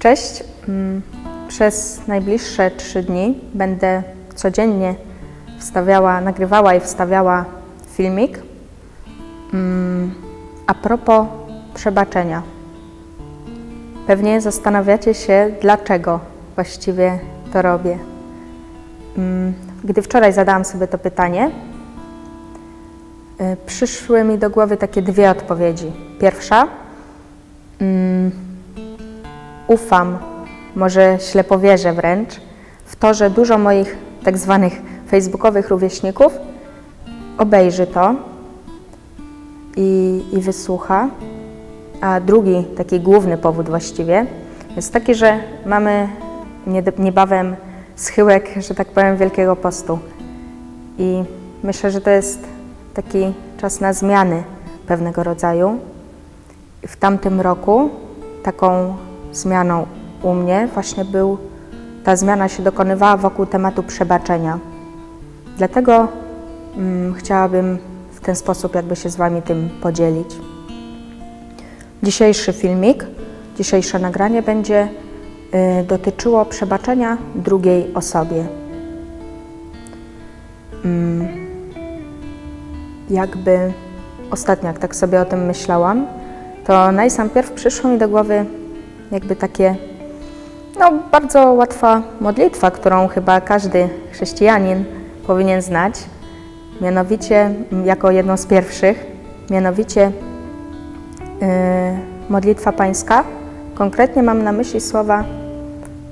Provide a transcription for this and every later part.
Cześć. Mm, Przez najbliższe trzy dni będę codziennie wstawiała, nagrywała i wstawiała filmik mm, a propos przebaczenia. Pewnie zastanawiacie się, dlaczego właściwie to robię. Mm, Gdy wczoraj zadałam sobie to pytanie, y, przyszły mi do głowy takie dwie odpowiedzi. Pierwsza, ufam, może ślepo wierzę wręcz, w to, że dużo moich tak zwanych facebookowych rówieśników obejrzy to i, i wysłucha. A drugi, taki główny powód właściwie, jest taki, że mamy niebawem schyłek, że tak powiem, Wielkiego Postu. I myślę, że to jest taki czas na zmiany pewnego rodzaju. W tamtym roku taką zmianą u mnie właśnie był, ta zmiana się dokonywała wokół tematu przebaczenia. Dlatego mm, chciałabym w ten sposób jakby się z Wami tym podzielić. Dzisiejszy filmik, dzisiejsze nagranie będzie y, dotyczyło przebaczenia drugiej osobie. Mm, jakby ostatnio, jak tak sobie o tym myślałam, to najsampierw przyszło mi do głowy jakby takie no, bardzo łatwa modlitwa, którą chyba każdy chrześcijanin powinien znać, mianowicie jako jedną z pierwszych, mianowicie yy, modlitwa pańska. Konkretnie mam na myśli słowa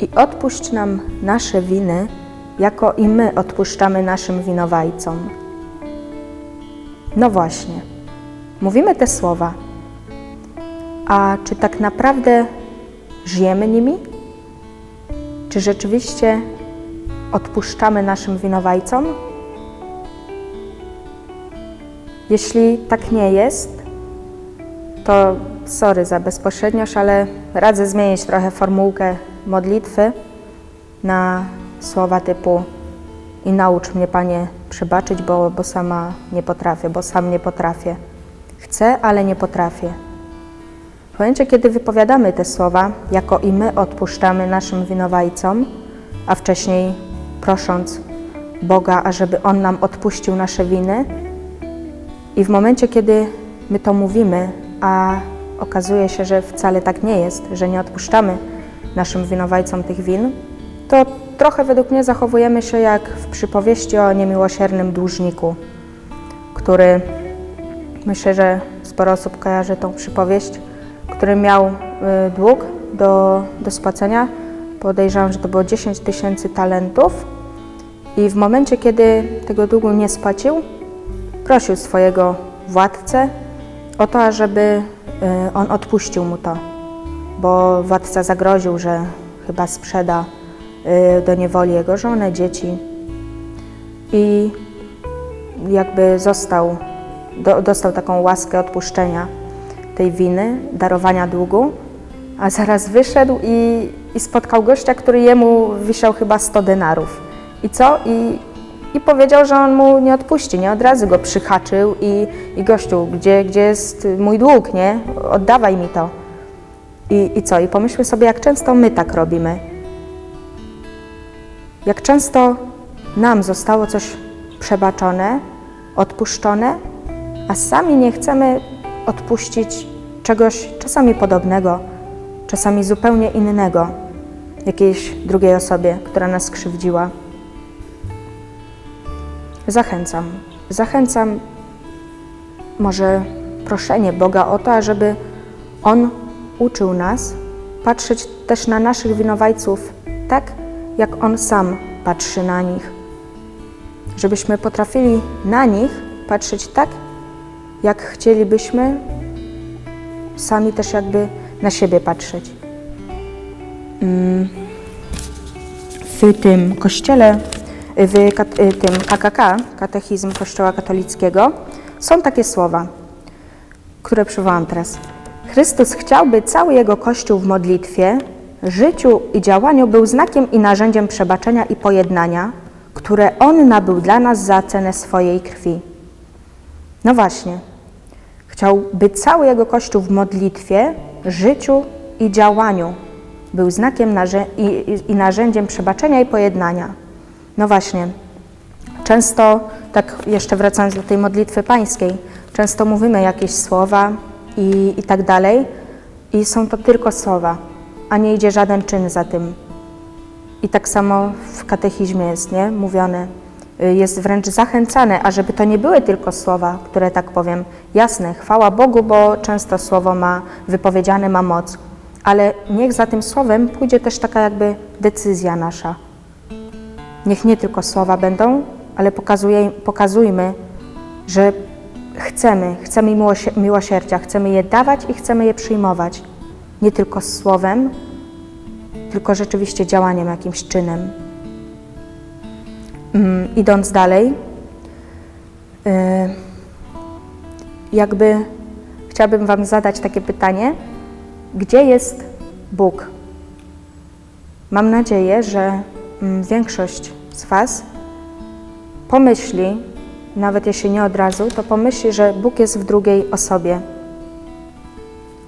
i odpuść nam nasze winy, jako i my odpuszczamy naszym winowajcom. No właśnie, mówimy te słowa, a czy tak naprawdę żyjemy nimi? Czy rzeczywiście odpuszczamy naszym winowajcom? Jeśli tak nie jest, to sorry za bezpośredniość, ale radzę zmienić trochę formułkę modlitwy na słowa typu i naucz mnie, Panie, przebaczyć, bo, bo sama nie potrafię, bo sam nie potrafię. Chcę, ale nie potrafię. W momencie, kiedy wypowiadamy te słowa, jako i my odpuszczamy naszym winowajcom, a wcześniej prosząc Boga, ażeby On nam odpuścił nasze winy, i w momencie, kiedy my to mówimy, a okazuje się, że wcale tak nie jest, że nie odpuszczamy naszym winowajcom tych win, to trochę według mnie zachowujemy się jak w przypowieści o niemiłosiernym dłużniku, który myślę, że sporo osób kojarzy tą przypowieść, który miał y, dług do, do spłacenia. Podejrzewam, że to było 10 tysięcy talentów. I w momencie, kiedy tego długu nie spłacił, prosił swojego władcę o to, ażeby y, on odpuścił mu to, bo władca zagroził, że chyba sprzeda y, do niewoli jego żonę, dzieci i jakby został, do, dostał taką łaskę odpuszczenia tej winy, darowania długu, a zaraz wyszedł i, i spotkał gościa, który jemu wisiał chyba 100 denarów. I co? I, I powiedział, że on mu nie odpuści, nie? Od razu go przyhaczył i, i gościu, gdzie, gdzie jest mój dług, nie? Oddawaj mi to. I, I co? I pomyślmy sobie, jak często my tak robimy. Jak często nam zostało coś przebaczone, odpuszczone, a sami nie chcemy odpuścić czegoś czasami podobnego, czasami zupełnie innego, jakiejś drugiej osobie, która nas skrzywdziła. Zachęcam, zachęcam może proszenie Boga o to, ażeby On uczył nas patrzeć też na naszych winowajców tak, jak On sam patrzy na nich. Żebyśmy potrafili na nich patrzeć tak, jak chcielibyśmy sami też jakby na siebie patrzeć. Mm. W tym kościele, w y, tym KKK, Katechizm Kościoła Katolickiego, są takie słowa, które przywołam teraz. Chrystus chciałby cały Jego Kościół w modlitwie, życiu i działaniu był znakiem i narzędziem przebaczenia i pojednania, które On nabył dla nas za cenę swojej krwi. No właśnie, chciałby cały Jego Kościół w modlitwie, życiu i działaniu był znakiem i, i, narzędziem przebaczenia i pojednania. No właśnie, często, tak jeszcze wracając do tej modlitwy pańskiej, często mówimy jakieś słowa i, i tak dalej, i są to tylko słowa, a nie idzie żaden czyn za tym. I tak samo w katechizmie jest nie? mówione, jest wręcz zachęcane, ażeby to nie były tylko słowa, które tak powiem, jasne, chwała Bogu, bo często słowo ma wypowiedziane ma moc, ale niech za tym słowem pójdzie też taka jakby decyzja nasza. Niech nie tylko słowa będą, ale pokazuje, pokazujmy, że chcemy, chcemy miłosie- miłosierdzia, chcemy je dawać i chcemy je przyjmować. Nie tylko słowem, tylko rzeczywiście działaniem, jakimś czynem. Mm, idąc dalej, y, jakby chciałabym Wam zadać takie pytanie: gdzie jest Bóg? Mam nadzieję, że mm, większość z Was pomyśli, nawet jeśli nie od razu, to pomyśli, że Bóg jest w drugiej osobie.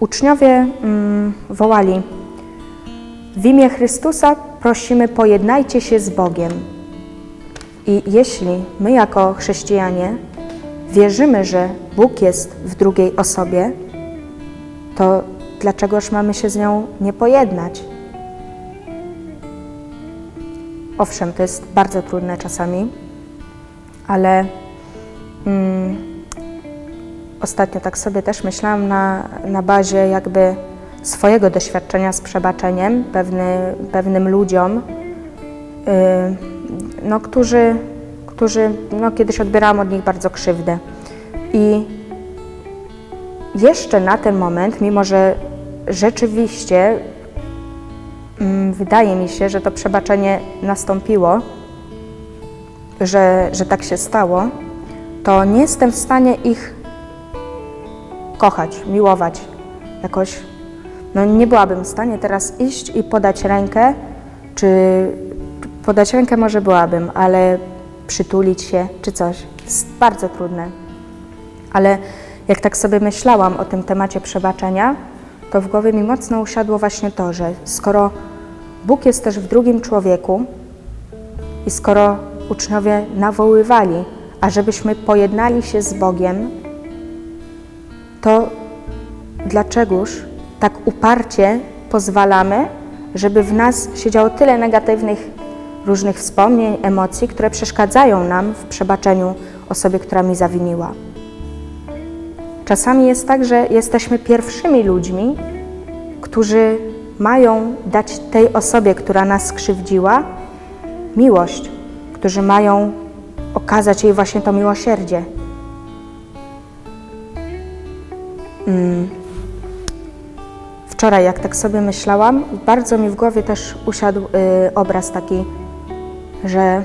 Uczniowie mm, wołali: W imię Chrystusa prosimy, pojednajcie się z Bogiem. I jeśli my, jako chrześcijanie, wierzymy, że Bóg jest w drugiej osobie, to dlaczegoż mamy się z nią nie pojednać? Owszem, to jest bardzo trudne czasami, ale mm, ostatnio tak sobie też myślałam na, na bazie jakby swojego doświadczenia z przebaczeniem pewny, pewnym ludziom, yy, no, którzy, którzy no, kiedyś odbierałam od nich bardzo krzywdę. I jeszcze na ten moment, mimo że rzeczywiście mm, wydaje mi się, że to przebaczenie nastąpiło, że, że tak się stało, to nie jestem w stanie ich kochać, miłować jakoś. No nie byłabym w stanie teraz iść i podać rękę, czy podać rękę może byłabym, ale przytulić się czy coś. jest bardzo trudne. Ale jak tak sobie myślałam o tym temacie przebaczenia, to w głowie mi mocno usiadło właśnie to, że skoro Bóg jest też w drugim człowieku i skoro uczniowie nawoływali, ażebyśmy pojednali się z Bogiem, to dlaczegoż tak uparcie pozwalamy, żeby w nas siedziało tyle negatywnych różnych wspomnień, emocji, które przeszkadzają nam w przebaczeniu osobie, która mi zawiniła. Czasami jest tak, że jesteśmy pierwszymi ludźmi, którzy mają dać tej osobie, która nas skrzywdziła, miłość, którzy mają okazać jej właśnie to miłosierdzie. Mm. Wczoraj, jak tak sobie myślałam, bardzo mi w głowie też usiadł y, obraz taki, że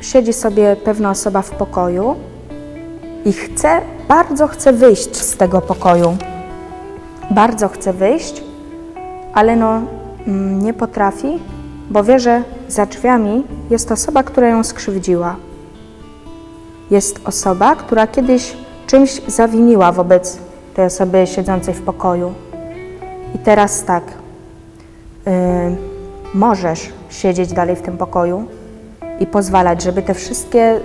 siedzi sobie pewna osoba w pokoju i chce, bardzo chce wyjść z tego pokoju. Bardzo chce wyjść, ale no mm, nie potrafi, bo wie, że za drzwiami jest osoba, która ją skrzywdziła. Jest osoba, która kiedyś czymś zawiniła wobec tej osoby siedzącej w pokoju. I teraz tak, yy, możesz siedzieć dalej w tym pokoju i pozwalać, żeby te wszystkie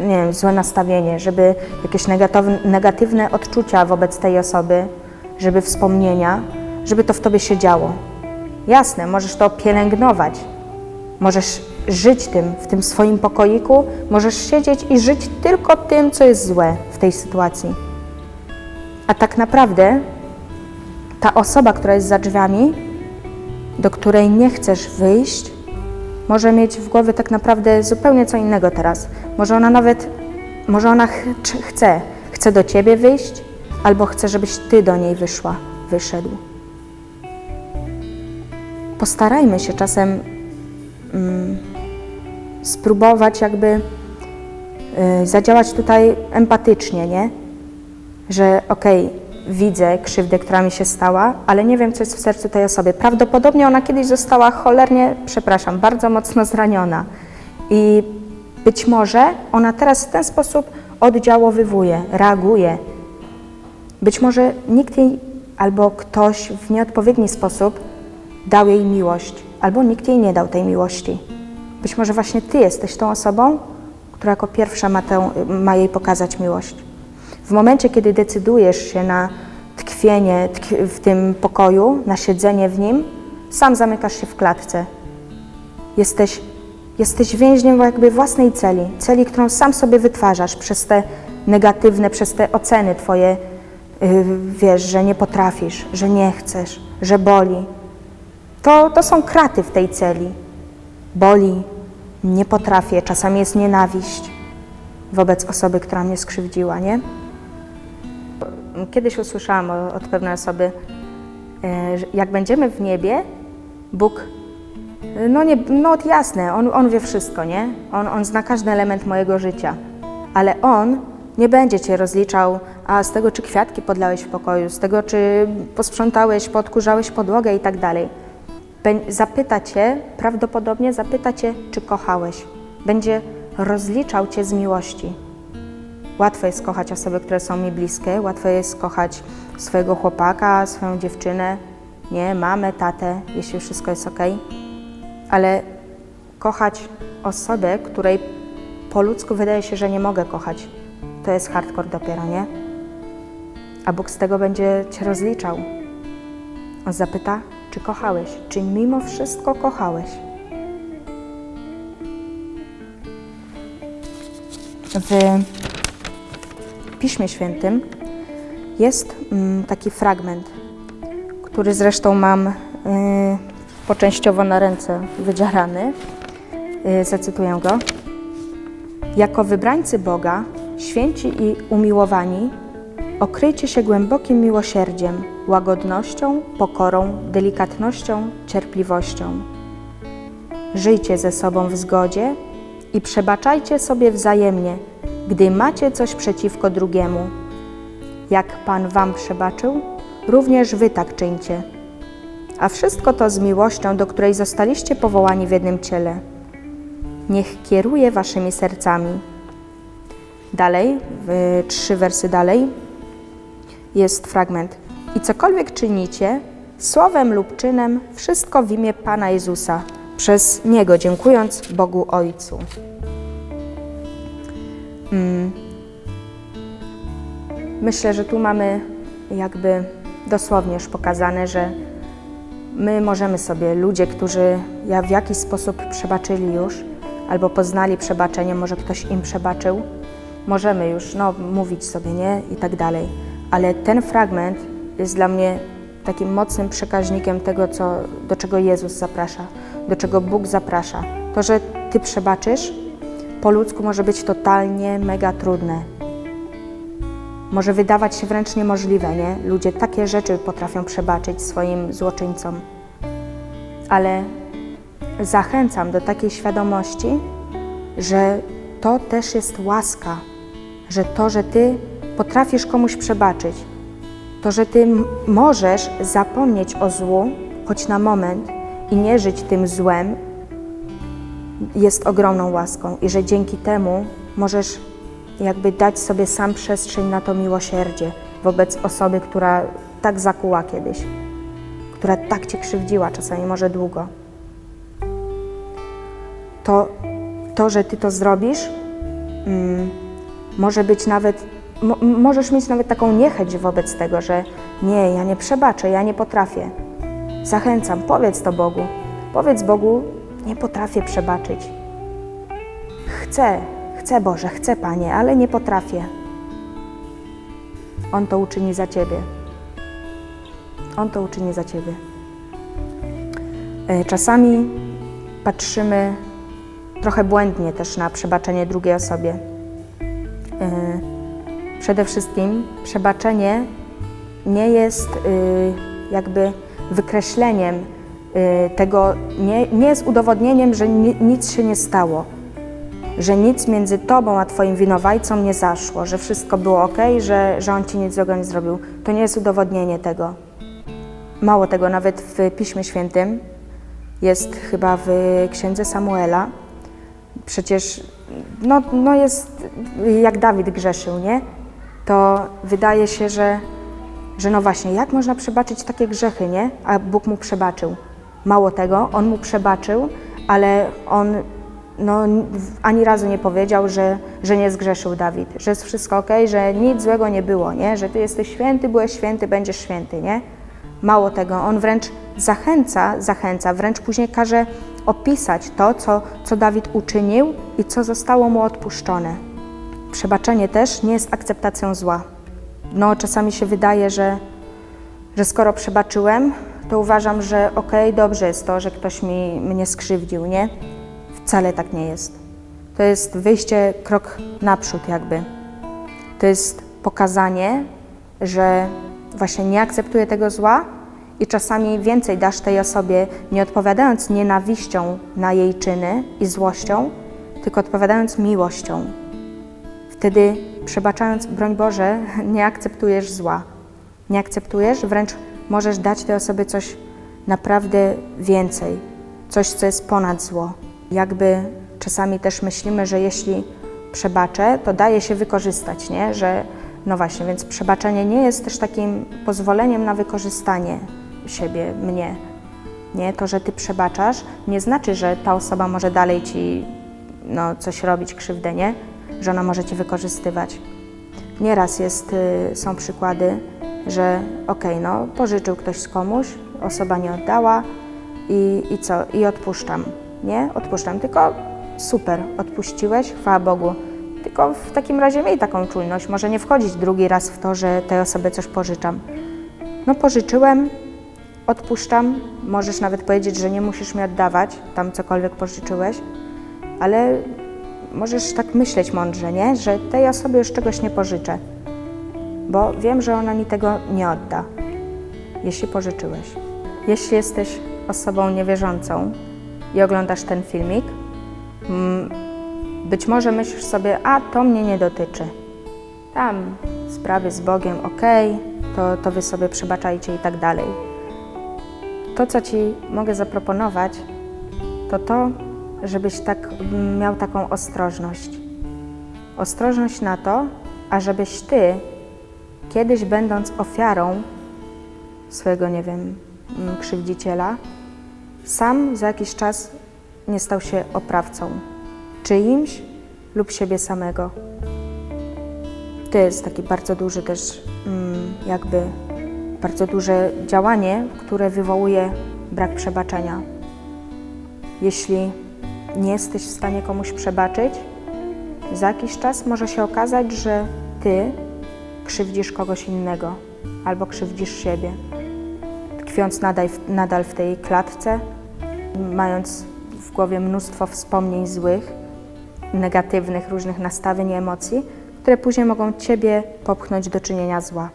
nie wiem, złe nastawienie, żeby jakieś negatywne, odczucia wobec tej osoby, żeby wspomnienia, żeby to w tobie się działo. Jasne, możesz to pielęgnować, możesz żyć tym w tym swoim pokoiku, możesz siedzieć i żyć tylko tym, co jest złe w tej sytuacji. A tak naprawdę ta osoba, która jest za drzwiami, do której nie chcesz wyjść, może mieć w głowie tak naprawdę zupełnie co innego teraz. Może ona nawet, może ona ch chce, chce do ciebie wyjść, albo chce, żebyś ty do niej wyszła, wyszedł. Postarajmy się czasem mm, spróbować jakby y, zadziałać tutaj empatycznie, nie? Że okej, okay, widzę krzywdę, która mi się stała, ale nie wiem, co jest w sercu tej osoby. Prawdopodobnie ona kiedyś została cholernie, przepraszam, bardzo mocno zraniona. I być może ona teraz w ten sposób oddziałowywuje, reaguje. Być może nikt jej albo ktoś w nieodpowiedni sposób dał jej miłość, albo nikt jej nie dał tej miłości. Być może właśnie Ty jesteś tą osobą, która jako pierwsza ma, tę, ma jej pokazać miłość. W momencie, kiedy decydujesz się na tkwienie tkw w tym pokoju, na siedzenie w nim, sam zamykasz się w klatce. Jesteś, jesteś więźniem jakby własnej celi, celi, którą sam sobie wytwarzasz przez te negatywne, przez te oceny Twoje, yy, wiesz, że nie potrafisz, że nie chcesz, że boli. To, to są kraty w tej celi. Boli, nie potrafię, czasami jest nienawiść wobec osoby, która mnie skrzywdziła, nie? Kiedyś usłyszałam od pewnej osoby, e, jak będziemy w niebie, Bóg, e, no, nie, no jasne, on, on wie wszystko, nie? On, on zna każdy element mojego życia, ale On nie będzie Cię rozliczał, a z tego, czy kwiatki podlałeś w pokoju, z tego, czy posprzątałeś, podkurzałeś podłogę i tak dalej. Zapyta Cię, prawdopodobnie zapyta Cię, czy kochałeś. Będzie rozliczał Cię z miłości. Łatwo jest kochać osoby, które są mi bliskie, łatwo jest kochać swojego chłopaka, swoją dziewczynę, nie, mamę, tatę, jeśli wszystko jest ok. Ale kochać osobę, której po ludzku wydaje się, że nie mogę kochać, to jest hardcore dopiero, nie? A Bóg z tego będzie Cię rozliczał. On zapyta, czy kochałeś, czy mimo wszystko kochałeś. W Piśmie Świętym jest mm, taki fragment, który zresztą mam y, poczęściowo na ręce wydzierany. Y, zacytuję go. Jako wybrańcy Boga, święci i umiłowani, okryjcie się głębokim miłosierdziem, łagodnością, pokorą, delikatnością, cierpliwością. Żyjcie ze sobą w zgodzie i przebaczajcie sobie wzajemnie, gdy macie coś przeciwko drugiemu. Jak Pan Wam przebaczył, również Wy tak czyńcie. A wszystko to z miłością, do której zostaliście powołani w jednym ciele. Niech kieruje Waszymi sercami. Dalej, w, trzy wersy dalej, jest fragment. I cokolwiek czynicie, słowem lub czynem, wszystko w imię Pana Jezusa, przez Niego dziękując Bogu Ojcu. Mm. Myślę, że tu mamy jakby dosłownie już pokazane, że my możemy sobie, ludzie, którzy ja w jakiś sposób przebaczyli już, albo poznali przebaczenie, może ktoś im przebaczył, możemy już no, mówić sobie nie i tak dalej. Ale ten fragment jest dla mnie takim mocnym przekaźnikiem tego, co, do czego Jezus zaprasza, do czego Bóg zaprasza. To, że Ty przebaczysz, po ludzku może być totalnie mega trudne. Może wydawać się wręcz niemożliwe, nie? Ludzie takie rzeczy potrafią przebaczyć swoim złoczyńcom. Ale zachęcam do takiej świadomości, że to też jest łaska, że to, że Ty potrafisz komuś przebaczyć, to, że Ty możesz zapomnieć o złu, choć na moment, i nie żyć tym złem, jest ogromną łaską i że dzięki temu możesz jakby dać sobie sam przestrzeń na to miłosierdzie wobec osoby, która tak zakuła kiedyś, która tak Cię krzywdziła, czasami może długo. To, to że Ty to zrobisz, mm, może być nawet, mo, możesz mieć nawet taką niechęć wobec tego, że nie, ja nie przebaczę, ja nie potrafię. Zachęcam, powiedz to Bogu. Powiedz Bogu, nie potrafię przebaczyć. Chcę, chcę Boże, chcę Panie, ale nie potrafię. On to uczyni za Ciebie. On to uczyni za Ciebie. E, Czasami patrzymy trochę błędnie też na przebaczenie drugiej osobie. E, Przede wszystkim przebaczenie nie jest y, jakby wykreśleniem tego, nie, nie jest udowodnieniem, że ni, nic się nie stało, że nic między tobą a twoim winowajcą nie zaszło, że wszystko było ok, że, że on ci nic złego nie zrobił. To nie jest udowodnienie tego. Mało tego, nawet w Piśmie Świętym jest chyba w Księdze Samuela, przecież no, no jest jak Dawid grzeszył, nie? To wydaje się, że, że no właśnie, jak można przebaczyć takie grzechy, nie? A Bóg mu przebaczył. Mało tego, on mu przebaczył, ale on no, ani razu nie powiedział, że, że nie zgrzeszył Dawid, że jest wszystko ok, że nic złego nie było, nie? że ty jesteś święty, byłeś święty, będziesz święty. Nie? Mało tego, on wręcz zachęca, zachęca, wręcz później każe opisać to, co, co Dawid uczynił i co zostało mu odpuszczone. Przebaczenie też nie jest akceptacją zła. No, czasami się wydaje, że, że skoro przebaczyłem, to uważam, że okej, dobrze jest to, że ktoś mi, mnie skrzywdził, nie? Wcale tak nie jest. To jest wyjście krok naprzód, jakby. To jest pokazanie, że właśnie nie akceptuję tego zła i czasami więcej dasz tej osobie, nie odpowiadając nienawiścią na jej czyny i złością, tylko odpowiadając miłością. Wtedy, przebaczając, broń Boże, nie akceptujesz zła. Nie akceptujesz, wręcz możesz dać tej osobie coś naprawdę więcej, coś, co jest ponad zło. Jakby czasami też myślimy, że jeśli przebaczę, to daje się wykorzystać, nie? Że no właśnie, więc przebaczenie nie jest też takim pozwoleniem na wykorzystanie siebie, mnie. Nie, to, że ty przebaczasz, nie znaczy, że ta osoba może dalej ci no, coś robić, krzywdę, nie? Że ona może cię wykorzystywać. Nieraz jest, y, są przykłady, że okej, no pożyczył ktoś komuś, osoba nie oddała i, i co? I odpuszczam. Nie? Odpuszczam, tylko super, odpuściłeś, chwała Bogu. Tylko w takim razie miej taką czujność, może nie wchodzić drugi raz w to, że tej osobie coś pożyczam. No pożyczyłem, odpuszczam, możesz nawet powiedzieć, że nie musisz mi oddawać tam cokolwiek pożyczyłeś, ale możesz tak myśleć mądrze, nie? Że tej osobie już czegoś nie pożyczę, bo wiem, że ona mi tego nie odda, jeśli pożyczyłeś. Jeśli jesteś osobą niewierzącą i oglądasz ten filmik, mm, być może myślisz sobie, a to mnie nie dotyczy. Tam sprawy z Bogiem, ok, to, to wy sobie przebaczajcie i tak dalej. To, co ci mogę zaproponować, to to, żebyś tak miał taką ostrożność. Ostrożność na to, ażebyś ty, kiedyś będąc ofiarą swojego, nie wiem, mm, krzywdziciela, sam za jakiś czas nie stał się oprawcą czyimś lub siebie samego. To jest taki bardzo duży też, mm, jakby bardzo duże działanie, które wywołuje brak przebaczenia. Jeśli nie jesteś w stanie komuś przebaczyć, za jakiś czas może się okazać, że ty krzywdzisz kogoś innego albo krzywdzisz siebie, tkwiąc nadal, nadal w tej klatce, mając w głowie mnóstwo wspomnień złych, negatywnych, różnych nastawień i emocji, które później mogą ciebie popchnąć do czynienia zła.